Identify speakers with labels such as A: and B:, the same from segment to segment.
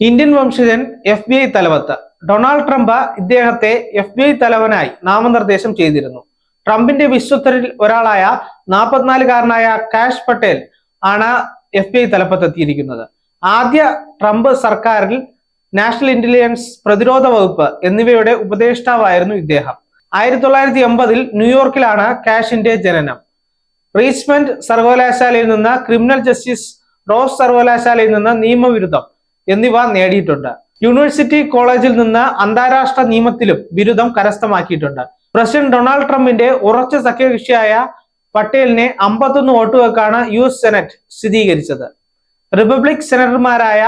A: Indian വംശജൻ F B I തലവത്ത്. Donald Trump ഇദ്ദേഹത്തെ എഫ് ബി ഐ തലവനായി നാമനിർദ്ദേശം ചെയ്തിരുന്നു. ട്രംപിന്റെ വിശ്വസ്തരിൽ ഒരാളായ നാൽപ്പത്തിനാലുകാരനായ കാഷ് പട്ടേൽ ആണ് എഫ് ബി ഐ തലപ്പത്തെത്തിയിരിക്കുന്നത്. ആദ്യ ട്രംപ് സർക്കാരിൽ നാഷണൽ ഇന്റലിജൻസ് പ്രതിരോധ വകുപ്പ് എന്നിവയുടെ ഉപദേഷ്ടാവായിരുന്നു ഇദ്ദേഹം. ആയിരത്തി തൊള്ളായിരത്തി എൺപതിൽ ന്യൂയോർക്കിലാണ് കാഷിന്റെ ജനനം. റീച്ച്മെന്റ് സർവകലാശാലയിൽ നിന്ന് ക്രിമിനൽ ജസ്റ്റിസ് റോസ് സർവകലാശാലയിൽ നിന്ന് നിയമബിരുദം എന്നിവ നേടിയിട്ടുണ്ട്. യൂണിവേഴ്സിറ്റി കോളേജിൽ നിന്ന് അന്താരാഷ്ട്ര നിയമത്തിലും ബിരുദം കരസ്ഥമാക്കിയിട്ടുണ്ട്. പ്രസിഡന്റ് ഡൊണാൾഡ് ട്രംപിന്റെ ഉറച്ച സഖ്യകക്ഷിയായ പട്ടേലിനെ അമ്പത്തൊന്ന് വോട്ടുകൾക്കാണ് യു എസ് സെനറ്റ് സ്ഥിരീകരിച്ചത്. Republic സെനറ്റർമാരായ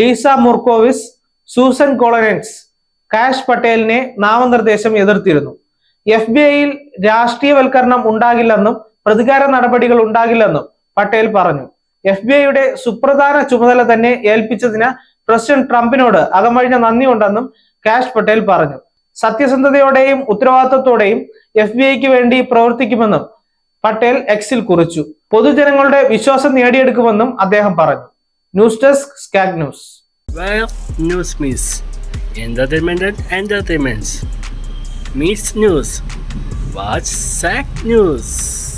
A: Lisa Murkowski Susan Collins Kash പട്ടേലിനെ നാമനിർദ്ദേശം എതിർത്തിരുന്നു. എഫ് ബി ഐയിൽ രാഷ്ട്രീയവൽക്കരണം ഉണ്ടാകില്ലെന്നും പ്രതികാര നടപടികൾ ഉണ്ടാകില്ലെന്നും പട്ടേൽ പറഞ്ഞു. എഫ് ബി ഐയുടെ സുപ്രധാന ചുമതല തന്നെ ഏൽപ്പിച്ചതിന് പ്രസിഡന്റ് ട്രംപിനോട് അകമഴിഞ്ഞ നന്ദിയുണ്ടെന്നും കാഷ് പട്ടേൽ പറഞ്ഞു. സത്യസന്ധതയോടെയും ഉത്തരവാദിത്തത്തോടെയും എഫ് ബി ഐക്ക് വേണ്ടി പ്രവർത്തിക്കുമെന്നും പട്ടേൽ എക്സിൽ കുറിച്ചു. പൊതുജനങ്ങളുടെ വിശ്വാസം നേടിയെടുക്കുമെന്നും അദ്ദേഹം പറഞ്ഞു. ന്യൂസ് ഡെസ്ക് സ്കാഗ് news.
B: News മീസ് entertainment and entertainments. SAC News.